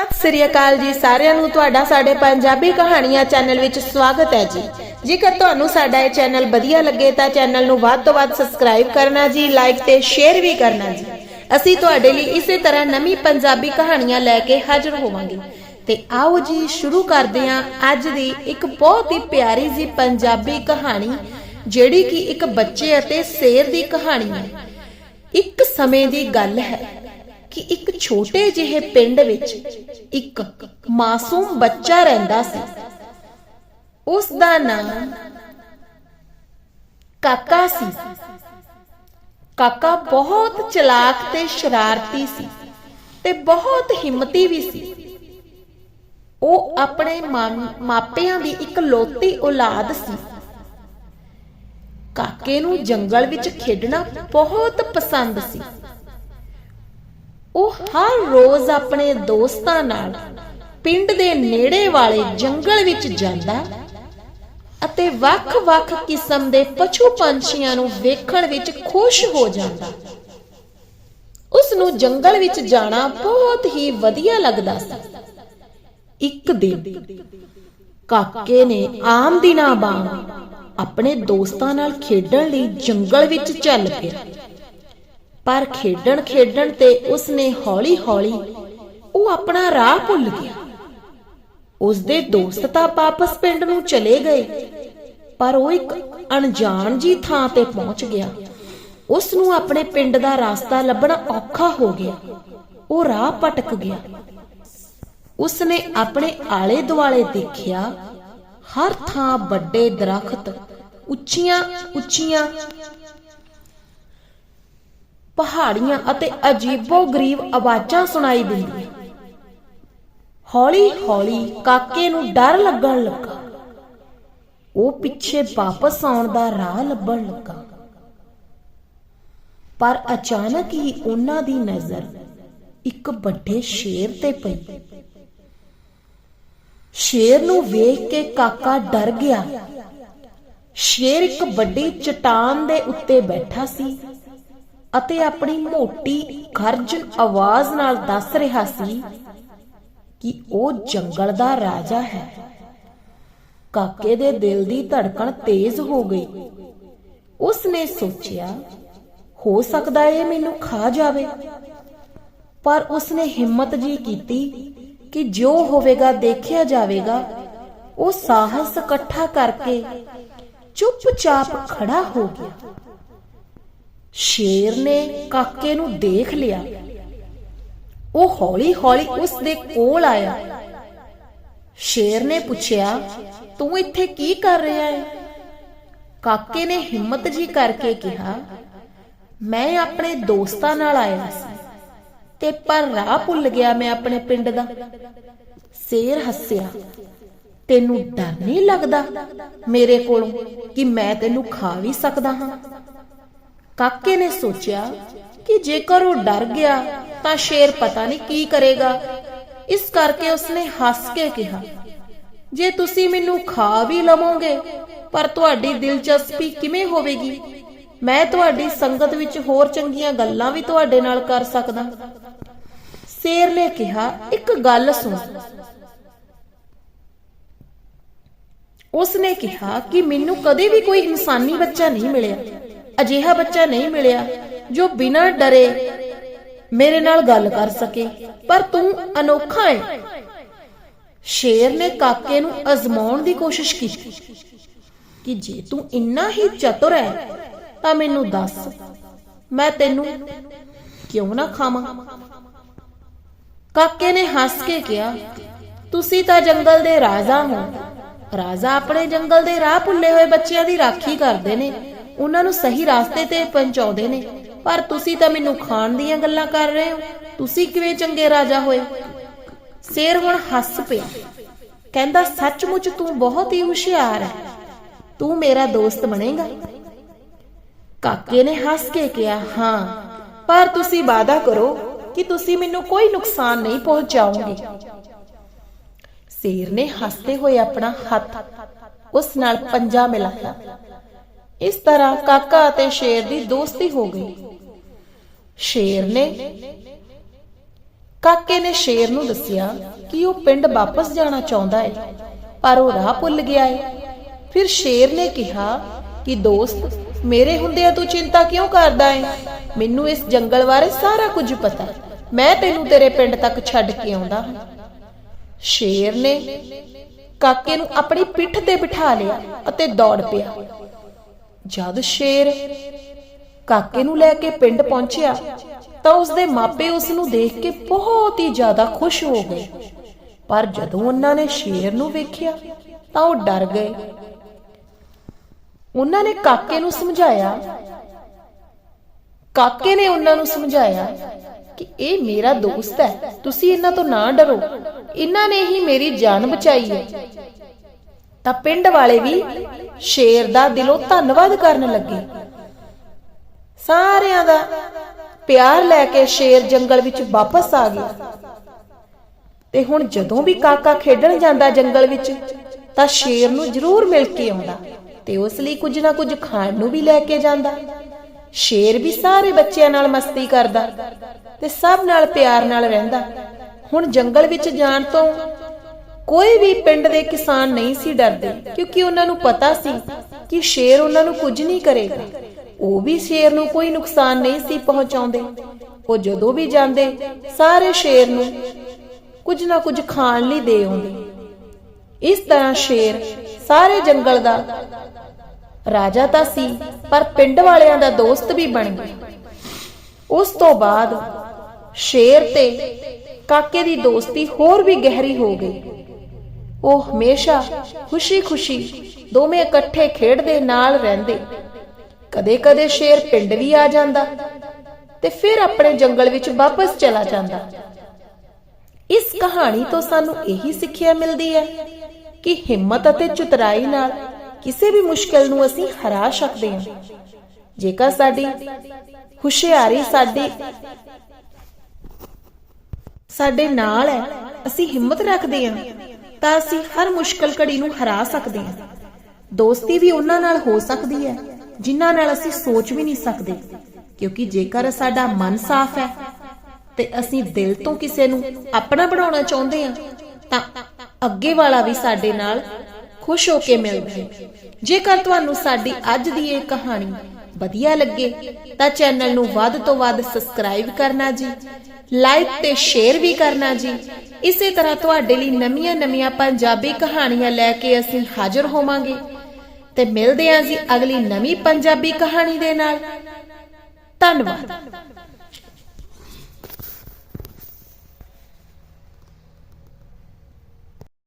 ਸਤਿ ਸ੍ਰੀ ਅਕਾਲ ਜੀ, ਸਾਰਿਆਂ ਨੂੰ ਤੁਹਾਡਾ ਸਾਡੇ ਪੰਜਾਬੀ ਕਹਾਣੀਆਂ ਚੈਨਲ ਵਿੱਚ ਸਵਾਗਤ ਹੈ ਜੀ। ਜੇਕਰ ਤੁਹਾਨੂੰ ਸਾਡਾ ਇਹ ਚੈਨਲ ਵਧੀਆ ਲੱਗੇ ਤਾਂ ਚੈਨਲ ਨੂੰ ਵੱਧ ਤੋਂ ਵੱਧ ਸਬਸਕ੍ਰਾਈਬ ਕਰਨਾ ਜੀ, ਲਾਈਕ ਤੇ ਸ਼ੇਅਰ ਵੀ ਕਰਨਾ ਜੀ। ਅਸੀਂ ਤੁਹਾਡੇ ਲਈ ਇਸੇ ਤਰ੍ਹਾਂ ਨਵੀਂ ਪੰਜਾਬੀ ਕਹਾਣੀਆਂ ਲੈ ਕੇ ਹਾਜ਼ਰ ਹੋਵਾਂਗੇ। ਤੇ ਆਓ ਜੀ, ਸ਼ੁਰੂ ਕਰਦੇ ਹਾਂ ਅੱਜ ਦੀ ਇੱਕ ਬਹੁਤ ਹੀ ਪਿਆਰੀ ਜੀ ਪੰਜਾਬੀ ਕਹਾਣੀ, ਜਿਹੜੀ ਕਿ ਇੱਕ ਬੱਚੇ ਅਤੇ ਸ਼ੇਰ ਦੀ ਕਹਾਣੀ ਹੈ। ਇੱਕ ਸਮੇਂ ਦੀ ਗੱਲ ਹੈ। ਕਿ ਇੱਕ ਛੋਟੇ ਜਿਹੇ ਪਿੰਡ ਵਿੱਚ ਇੱਕ ਮਾਸੂਮ ਬੱਚਾ ਰਹਿੰਦਾ ਸੀ। ਉਸ ਦਾ ਨਾਮ ਕਾਕਾ ਸੀ। ਕਾਕਾ ਬਹੁਤ ਚਲਾਕ ਤੇ ਸ਼ਰਾਰਤੀ ਸੀ ਤੇ ਬਹੁਤ ਹਿੰਮਤੀ ਵੀ ਸੀ। ਉਹ ਆਪਣੇ ਮਾਂ- ਮਾਪਿਆਂ ਦੀ ਇੱਕ ਔਲਾਦ ਸੀ। ਕਾਕੇ ਨੂੰ ਜੰਗਲ ਵਿੱਚ ਖੇਡਣਾ ਬਹੁਤ ਪਸੰਦ ਸੀ। ਉਹ ਹਰ ਰੋਜ਼ ਆਪਣੇ ਦੋਸਤਾਂ ਨਾਲ ਪਿੰਡ ਦੇ ਨੇੜੇ ਵਾਲੇ ਜੰਗਲ ਵਿੱਚ ਜਾਂਦਾ ਅਤੇ ਵੱਖ-ਵੱਖ ਕਿਸਮ ਦੇ ਪਸ਼ੂ ਪੰਛੀਆਂ ਨੂੰ ਵੇਖਣ ਵਿੱਚ ਖੁਸ਼ ਹੋ ਜਾਂਦਾ। ਉਸ ਨੂੰ ਜੰਗਲ ਵਿੱਚ ਜਾਣਾ ਬਹੁਤ ਹੀ ਵਧੀਆ ਲੱਗਦਾ ਸੀ। ਇੱਕ ਦਿਨ ਕਾਕੇ ਨੇ ਆਮ ਦਿਨਾਂ ਵਾਂਗ ਆਪਣੇ ਦੋਸਤਾਂ ਨਾਲ ਖੇਡਣ ਲਈ ਜੰਗਲ ਵਿੱਚ ਚੱਲ ਪਿਆ। ਪਰ ਖੇਡਣ ਖੇਡਣ ਤੇ ਉਸਨੇ ਹੌਲੀ-ਹੌਲੀ ਉਹ ਆਪਣਾ ਰਾਹ ਭੁੱਲ ਗਿਆ। ਉਸਦੇ ਦੋਸਤ ਤਾਂ ਵਾਪਸ ਪਿੰਡ ਨੂੰ ਚਲੇ ਗਏ, ਪਰ ਉਹ ਇੱਕ ਅਣਜਾਣ ਜੀ ਥਾਂ ਤੇ ਪਹੁੰਚ ਗਿਆ। ਉਸ ਨੂੰ ਆਪਣੇ ਪਿੰਡ ਦਾ ਰਸਤਾ ਲੱਭਣਾ ਔਖਾ ਹੋ ਗਿਆ। ਉਹ ਰਾਹ ਭਟਕ ਗਿਆ। ਉਸਨੇ ਆਪਣੇ ਆਲੇ ਦੁਆਲੇ ਦੇਖਿਆ, ਹਰ ਥਾਂ ਵੱਡੇ ਦਰਖਤ ਉੱਚੀਆਂ ਉੱਚੀਆਂ ਪਹਾੜੀਆਂ ਅਤੇ ਅਜੀਬੋ-ਗਰੀਬ ਆਵਾਜ਼ਾਂ ਸੁਣਾਈ ਦਿੰਦੀਆਂ ਹੌਲੀ-ਹੌਲੀ ਕਾਕੇ ਨੂੰ ਡਰ ਲੱਗਣ ਲੱਗਾ। ਉਹ ਪਿੱਛੇ ਵਾਪਸ ਆਉਣ ਦਾ ਰਾਹ ਲੱਭਣ ਲੱਗਾ। ਪਰ ਅਚਾਨਕ ਹੀ ਉਹਨਾਂ ਦੀ ਨਜ਼ਰ ਇੱਕ ਵੱਡੇ ਸ਼ੇਰ ਤੇ ਪਈ। ਸ਼ੇਰ ਨੂੰ ਵੇਖ ਕੇ ਕਾਕਾ ਡਰ ਗਿਆ। ਸ਼ੇਰ ਇੱਕ ਵੱਡੀ ਚਟਾਨ ਦੇ ਉੱਤੇ ਬੈਠਾ ਸੀ। ਅਤੇ ਆਪਣੀ ਮੋਟੀ ਗਰਜਨ ਆਵਾਜ਼ ਨਾਲ ਦੱਸ ਰਿਹਾ ਸੀ ਕਿ ਉਹ ਜੰਗਲ ਦਾ ਰਾਜਾ ਹੈ। ਕਾਕੇ ਦੇ ਦਿਲ ਦੀ ਧੜਕਣ ਤੇਜ਼ ਹੋ ਗਈ। ਉਸ ਨੇ ਸੋਚਿਆ, ਹੋ ਸਕਦਾ ਇਹ ਮੈਨੂੰ ਖਾ ਜਾਵੇ। ਪਰ ਉਸਨੇ ਹਿੰਮਤ ਜੀ ਕੀਤੀ ਕਿ ਜੋ ਹੋਵੇਗਾ, ਦੇਖਿਆ ਜਾਵੇਗਾ। ਉਹ ਸਾਹਸ ਇਕੱਠਾ ਕਰਕੇ ਚੁੱਪਚਾਪ ਖੜਾ ਹੋ ਗਿਆ। ਸ਼ੇਰ ਨੇ ਕਾਕੇ ਨੂੰ ਦੇਖ ਲਿਆ। ਉਹ ਹੌਲੀ-ਹੌਲੀ ਉਸ ਦੇ ਕੋਲ ਆਇਆ। ਸ਼ੇਰ ਨੇ ਪੁੱਛਿਆ, ਤੂੰ ਇੱਥੇ ਕੀ ਕਰ ਰਿਹਾ ਹੈ ਕਾਕੇ ਨੇ ਹਿੰਮਤ ਜੀ ਕਰਕੇ ਕਿਹਾ, ਮੈਂ ਆਪਣੇ ਦੋਸਤਾਂ ਨਾਲ ਆਇਆ ਸੀ ਤੇ ਪਰ ਰਾਹ ਭੁੱਲ ਗਿਆ ਮੈਂ ਆਪਣੇ ਪਿੰਡ ਦਾ। ਸ਼ੇਰ ਹੱਸਿਆ, ਤੈਨੂੰ ਡਰ ਨਹੀਂ ਲੱਗਦਾ ਮੇਰੇ ਕੋਲੋਂ ਕਿ ਮੈਂ ਤੈਨੂੰ ਖਾ ਵੀ ਸਕਦਾ ਹਾਂ? ਕਾਕੇ ਨੇ ਸੋਚਿਆ ਕਿ ਜੇਕਰ ਉਹ ਡਰ ਗਿਆ ਤਾਂ ਸ਼ੇਰ ਪਤਾ ਨਹੀਂ ਕੀ ਕਰੇਗਾ। ਇਸ ਕਰਕੇ ਉਸਨੇ ਹੱਸ ਕੇ ਕਿਹਾ, ਜੇ ਤੁਸੀਂ ਮੈਨੂੰ ਖਾ ਵੀ ਲਵੋਗੇ, ਪਰ ਤੁਹਾਡੀ ਦਿਲਚਸਪੀ ਕਿਵੇਂ ਹੋਵੇਗੀ? ਮੈਂ ਤੁਹਾਡੀ ਸੰਗਤ ਵਿੱਚ ਹੋਰ ਚੰਗੀਆਂ ਗੱਲਾਂ ਵੀ ਤੁਹਾਡੇ ਨਾਲ ਕਰ ਸਕਦਾ। ਸ਼ੇਰ ਨੇ ਕਿਹਾ, ਇੱਕ ਗੱਲ ਸੁਣ। ਉਸਨੇ ਕਿਹਾ ਕਿ ਮੈਨੂੰ ਕਦੇ ਵੀ ਕੋਈ ਇਨਸਾਨੀ ਬੱਚਾ ਨਹੀਂ ਮਿਲਿਆ। ਅਜਿਹਾ ਬੱਚਾ ਨਹੀਂ ਮਿਲਿਆ ਜੋ ਬਿਨਾਂ ਡਰੇ ਮੇਰੇ ਨਾਲ ਗੱਲ ਕਰ ਸਕੇ। ਪਰ ਤੂੰ ਅਨੋਖਾ ਹੈ ਸ਼ੇਰ ਨੇ ਕਾਕੇ ਨੂੰ ਅਜ਼ਮਾਉਣ ਦੀ ਕੋਸ਼ਿਸ਼ ਕੀਤੀ ਕਿ ਜੇ ਤੂੰ ਇੰਨਾ ਹੀ ਚਤੁਰ ਹੈ ਤਾਂ ਮੈਨੂੰ ਦੱਸ, ਮੈਂ ਤੈਨੂੰ ਕਿਉਂ ਨਾ ਖਾਵਾਂ? ਕਾਕੇ ਨੇ ਹੱਸ ਕੇ ਕਿਹਾ, ਤੁਸੀਂ ਤਾਂ ਜੰਗਲ ਦੇ ਰਾਜਾ ਹੋ। ਰਾਜਾ ਆਪਣੇ ਜੰਗਲ ਦੇ ਰਾਹ ਭੁੱਲੇ ਹੋਏ ਬੱਚਿਆਂ ਦੀ ਰਾਖੀ ਕਰਦੇ ਨੇ। ਉਹਨਾਂ ਨੂੰ ਸਹੀ ਰਸਤੇ ਤੇ ਪਹੁੰਚਾਉਂਦੇ ਨੇ। ਪਰ ਤੁਸੀਂ ਤਾਂ ਮੈਨੂੰ ਖਾਣ ਦੀਆਂ ਗੱਲਾਂ ਕਰ ਰਹੇ ਹੋ। ਤੁਸੀਂ ਕਿਵੇਂ ਚੰਗੇ ਰਾਜਾ ਹੋਏ? ਸ਼ੇਰ ਹੁਣ ਹੱਸ ਪਿਆ। ਕਹਿੰਦਾ, ਸੱਚਮੁੱਚ ਤੂੰ ਬਹੁਤ ਹੀ ਹੁਸ਼ਿਆਰ ਹੈ। ਤੂੰ ਮੇਰਾ ਦੋਸਤ ਬਣੇਗਾ? ਕਾਕੇ ਨੇ ਹੱਸ ਕੇ ਕਿਹਾ, ਹਾਂ, ਪਰ ਤੁਸੀਂ ਵਾਅਦਾ ਕਰੋ ਕਿ ਤੁਸੀਂ ਮੈਨੂੰ ਕੋਈ ਨੁਕਸਾਨ ਨਹੀਂ ਪਹੁੰਚਾਓਗੇ। ਸ਼ੇਰ ਨੇ ਹੱਸਦੇ ਹੋਏ ਆਪਣਾ ਹੱਥ ਉਸ ਨਾਲ ਪੰਜਾ ਮਿਲਾਇਆ ਇਸ ਤਰ੍ਹਾਂ ਕਾਕਾ ਅਤੇ ਸ਼ੇਰ ਦੀ ਦੋਸਤੀ ਹੋ ਗਈ। ਸ਼ੇਰ ਨੇ ਕਾਕੇ ਨੇ ਸ਼ੇਰ ਨੂੰ ਦੱਸਿਆ ਕਿ ਉਹ ਪਿੰਡ ਵਾਪਸ ਜਾਣਾ ਚਾਹੁੰਦਾ ਹੈ, ਪਰ ਉਹ ਰਾਹ ਭੁੱਲ ਗਿਆ ਹੈ। ਫਿਰ ਸ਼ੇਰ ਨੇ ਕਿਹਾ ਕਿ, ਦੋਸਤ, ਮੇਰੇ ਹੁੰਦਿਆਂ ਤੂੰ ਚਿੰਤਾ ਕਿਉਂ ਕਰਦਾ ਹੈ? ਮੈਨੂੰ ਇਸ ਜੰਗਲ ਬਾਰੇ ਸਾਰਾ ਕੁਝ ਪਤਾ ਮੈਂ ਤੈਨੂੰ ਤੇਰੇ ਪਿੰਡ ਤੱਕ ਛੱਡ ਕੇ ਆਉਂਦਾ ਹਾਂ। ਸ਼ੇਰ ਨੇ ਕਾਕੇ ਨੂੰ ਆਪਣੀ ਪਿੱਠ ਤੇ ਬਿਠਾ ਲਿਆ ਅਤੇ ਦੌੜ ਪਿਆ। ਜਦ ਸ਼ੇਰ ਕਾਕੇ ਨੂੰ ਲੈ ਕੇ ਪਿੰਡ ਪਹੁੰਚਿਆ, ਤਾਂ ਉਸਦੇ ਮਾਪੇ ਉਸ ਨੂੰ ਦੇਖ ਕੇ ਬਹੁਤ ਹੀ ਜ਼ਿਆਦਾ ਖੁਸ਼ ਹੋ ਗਏ। ਪਰ ਜਦੋਂ ਉਹਨਾਂ ਨੇ ਸ਼ੇਰ ਨੂੰ ਵੇਖਿਆ, ਤਾਂ ਉਹ ਡਰ ਗਏ। ਉਹਨਾਂ ਨੇ ਕਾਕੇ ਨੂੰ ਸਮਝਾਇਆ, ਕਾਕੇ ਨੇ ਉਹਨਾਂ ਨੂੰ ਸਮਝਾਇਆ ਕਿ ਇਹ ਮੇਰਾ ਦੋਸਤ ਹੈ, ਤੁਸੀਂ ਇਹਨਾਂ ਤੋਂ ਨਾ ਡਰੋ। ਇਹਨਾਂ ਨੇ ਹੀ ਮੇਰੀ ਜਾਨ ਬਚਾਈ ਹੈ। ਤਾਂ ਪਿੰਡ ਵਾਲੇ ਵੀ ਸ਼ੇਰ ਦਾ ਦਿਲੋਂ ਧੰਨਵਾਦ ਕਰਨ ਲੱਗੇ। ਸਾਰਿਆਂ ਦਾ ਪਿਆਰ ਲੈ ਕੇ ਸ਼ੇਰ ਜੰਗਲ ਵਿੱਚ ਵਾਪਸ ਆ ਗਿਆ। ਤੇ ਹੁਣ ਜਦੋਂ ਵੀ ਕਾਕਾ ਖੇਡਣ ਜਾਂਦਾ ਜੰਗਲ ਵਿੱਚ, ਤਾਂ ਸ਼ੇਰ ਨੂੰ ਜ਼ਰੂਰ ਮਿਲ ਕੇ ਆਉਂਦਾ ਤੇ ਉਸ ਲਈ ਕੁਝ ਨਾ ਕੁਝ ਖਾਣ ਨੂੰ ਵੀ ਲੈ ਕੇ ਜਾਂਦਾ। ਸ਼ੇਰ ਵੀ ਸਾਰੇ ਬੱਚਿਆਂ ਨਾਲ ਮਸਤੀ ਕਰਦਾ ਤੇ ਸਭ ਨਾਲ ਪਿਆਰ ਨਾਲ ਰਹਿੰਦਾ। ਹੁਣ ਜੰਗਲ ਵਿੱਚ ਜਾਣ ਤੋਂ ਕੋਈ ਵੀ ਪਿੰਡ ਦੇ ਕਿਸਾਨ ਨਹੀਂ ਸੀ ਡਰਦੇ, ਕਿਉਂਕਿ ਉਹਨਾਂ ਨੂੰ ਪਤਾ ਸੀ ਕਿ ਸ਼ੇਰ ਉਹਨਾਂ ਨੂੰ ਕੁਝ ਨਹੀਂ ਕਰੇਗਾ। ਉਹ ਵੀ ਸ਼ੇਰ ਨੂੰ ਕੋਈ ਨੁਕਸਾਨ ਨਹੀਂ ਸੀ ਪਹੁੰਚਾਉਂਦੇ। ਉਹ ਜਦੋਂ ਵੀ ਜਾਂਦੇ, ਸਾਰੇ ਸ਼ੇਰ ਨੂੰ ਕੁਝ ਨਾ ਕੁਝ ਖਾਣ ਲਈ ਦੇ ਆਉਂਦੇ। ਇਸ ਤਰ੍ਹਾਂ ਸ਼ੇਰ ਸਾਰੇ ਜੰਗਲ ਦਾ ਰਾਜਾ ਤਾਂ ਸੀ, ਪਰ ਪਿੰਡ ਵਾਲਿਆਂ ਦਾ ਦੋਸਤ ਵੀ ਬਣ ਗਿਆ। ਉਸ ਤੋਂ ਬਾਅਦ ਸ਼ੇਰ ਤੇ ਕਾਕੇ ਦੀ ਦੋਸਤੀ ਹੋਰ ਵੀ ਗਹਿਰੀ ਹੋ ਗਈ। ਉਹ ਹਮੇਸ਼ਾ ਖੁਸ਼ੀ-ਖੁਸ਼ੀ ਦੋਵੇਂ ਇਕੱਠੇ ਖੇਡਦੇ ਨਾਲ ਰਹਿੰਦੇ। ਕਦੇ-ਕਦੇ ਸ਼ੇਰ ਪਿੰਡ ਵੀ ਆ ਜਾਂਦਾ ਤੇ ਫਿਰ ਆਪਣੇ ਜੰਗਲ ਵਿੱਚ ਵਾਪਸ ਚਲਾ ਜਾਂਦਾ। ਇਸ ਕਹਾਣੀ ਤੋਂ ਸਾਨੂੰ ਇਹੀ ਸਿੱਖਿਆ ਮਿਲਦੀ ਹੈ ਕਿ ਹਿੰਮਤ ਅਤੇ ਚਤੁਰਾਈ ਨਾਲ ਕਿਸੇ ਵੀ ਮੁਸ਼ਕਲ ਨੂੰ ਅਸੀਂ ਹਰਾ ਸਕਦੇ ਹਾਂ। ਜੇਕਰ ਸਾਡੀ ਹੁਸ਼ਿਆਰੀ ਸਾਡੀ ਸਾਡੇ ਨਾਲ ਹੈ, ਅਸੀਂ ਹਿੰਮਤ ਰੱਖਦੇ ਹਾਂ। ਤਾਂ ਅਸੀਂ ਹਰ ਮੁਸ਼ਕਲ ਘੜੀ ਨੂੰ ਹਰਾ ਸਕਦੇ ਹਾਂ। ਦੋਸਤੀ ਵੀ ਉਹਨਾਂ ਨਾਲ ਹੋ ਸਕਦੀ ਹੈ, ਜਿਨ੍ਹਾਂ ਨਾਲ ਅਸੀਂ ਸੋਚ ਵੀ ਨਹੀਂ ਸਕਦੇ, ਕਿਉਂਕਿ ਜੇਕਰ ਸਾਡਾ ਮਨ ਸਾਫ਼ ਹੈ ਤੇ ਅਸੀਂ ਦਿਲ ਤੋਂ ਕਿਸੇ ਨੂੰ ਆਪਣਾ ਬਣਾਉਣਾ ਚਾਹੁੰਦੇ ਹਾਂ, ਤਾਂ ਅੱਗੇ ਵਾਲਾ ਵੀ ਸਾਡੇ ਨਾਲ ਖੁਸ਼ ਹੋ ਕੇ ਮਿਲਦਾ ਹੈ। ਜੇਕਰ ਤੁਹਾਨੂੰ ਸਾਡੀ ਅੱਜ ਦੀ ਇਹ ਕਹਾਣੀ ਵਧੀਆ ਲੱਗੇ, ਤਾਂ ਚੈਨਲ ਨੂੰ ਵੱਧ ਤੋਂ ਵੱਧ ਸਬਸਕ੍ਰਾਈਬ ਕਰਨਾ ਜੀ ਲਾਈਕ ਤੇ ਸ਼ੇਅਰ ਵੀ ਕਰਨਾ ਜੀ ਇਸੇ ਤਰ੍ਹਾਂ ਤੁਹਾਡੇ ਲਈ ਨਵੀਆਂ-ਨਵੀਆਂ ਪੰਜਾਬੀ ਕਹਾਣੀਆਂ ਲੈ ਕੇ ਅਸੀਂ ਹਾਜ਼ਰ ਹੋਵਾਂਗੇ। ਤੇ ਮਿਲਦੇ ਹਾਂ ਜੀ ਅਗਲੀ ਨਵੀਂ ਪੰਜਾਬੀ ਕਹਾਣੀ ਦੇ ਨਾਲ। ਧੰਨਵਾਦ।